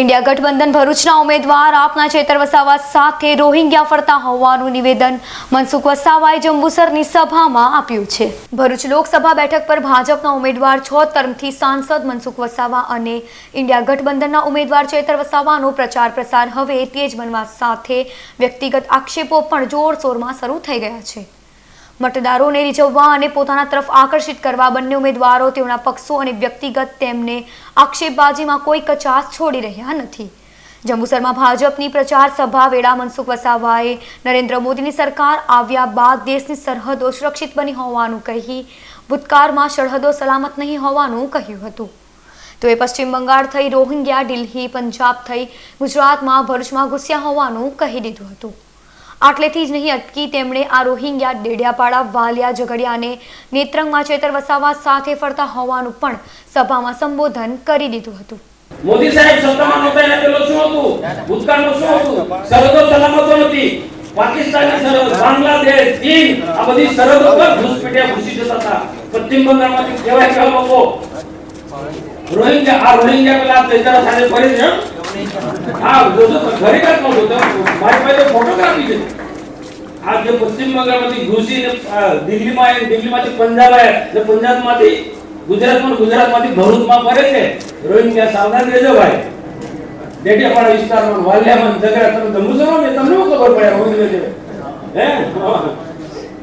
India ગઠબંધન ભરૂચના ઉમેદવાર આપના ચેતર વસાવા સાથે રોહિંગ્યા ફરતા હોવાનું નિવેદન મનસુખ વસાવાએ જંબુસરની સભામાં આપ્યું છે. ભરૂચ લોકસભા બેઠક પર ભાજપના ઉમેદવાર છ તર્મથી સાંસદ મનસુખ વસાવા અને ઇન્ડિયા ગઠબંધનના ઉમેદવાર ચેતર વસાવાનો પ્રચાર પ્રસાર હવે તેજ બનવા સાથે વ્યક્તિગત આક્ષેપો પણ જોરશોરમાં શરૂ થઈ ગયા છે. મતદારોને રીઝવવા અને પોતાના તરફ આકર્ષિત કરવા બંને ઉમેદવારો તેઓના પક્ષો અને વ્યક્તિગત તેમને આક્ષેપબાજીમાં કોઈ કચાસ છોડી રહ્યા નથી. જંબુસરમાં ભાજપની પ્રચાર સભા વેળા મનસુખ વસાવાએ નરેન્દ્ર મોદીની સરકાર આવ્યા બાદ દેશની સરહદો સુરક્ષિત બની હોવાનું કહી, ભૂતકાળમાં સરહદો સલામત નહીં હોવાનું કહ્યું હતું. તો એ પશ્ચિમ બંગાળ થઈ રોહિંગ્યા, દિલ્હી, પંજાબ થઈ ગુજરાતમાં ભરૂચમાં ઘૂસ્યા હોવાનું કહી દીધું હતું. આટલેથી જ નહીં, અટકી તેમણે આ રોહિંગ્યા ડેડિયાપાડા, વાલિયા, ઝઘડિયા અને નેત્રંગમાં ચેતર વસાવા સાથે ફરતા હોવાનું પણ સભામાં સંબોધન કરી દીધું હતું. મોદી સાહેબ સત્તામાં નહોતા એના પેલો શું હતું? ભૂતકાળમાં શું હતું? સરહદો સલામતો નથી. પાકિસ્તાનની સરહદ બાંગ્લાદેશ, ચીન, આ બધી સરહદો પર ઘૂસપેટિયા ઘૂસી જતા હતા. પશ્ચિમ બંગાળમાંથી કેવાય કેવા લોકો રોહિંગ્યા, આ રોહિંગ્યા પેલા તેજારા સાથે ફરી છે હં? ઘરે આ જે પશ્ચિમ બંગાળમાંથી ઘૂસીને દિલ્હીમાં દિલ્હીમાંથી પંજાબ આવ્યા. ને પંજાબમાંથી ગુજરાતમાં ગુજરાતમાંથી ભરૂચમાં ફરે છે. રોહિંગ્યા સાવધાન રહેજો ભાઈ. ડેડિયાપાડા વિસ્તારમાં વાલિયામાં ઝઘડા. તમે જંબુસરમાં ને તમને ખબર પડે રોહિંગ્યા હા.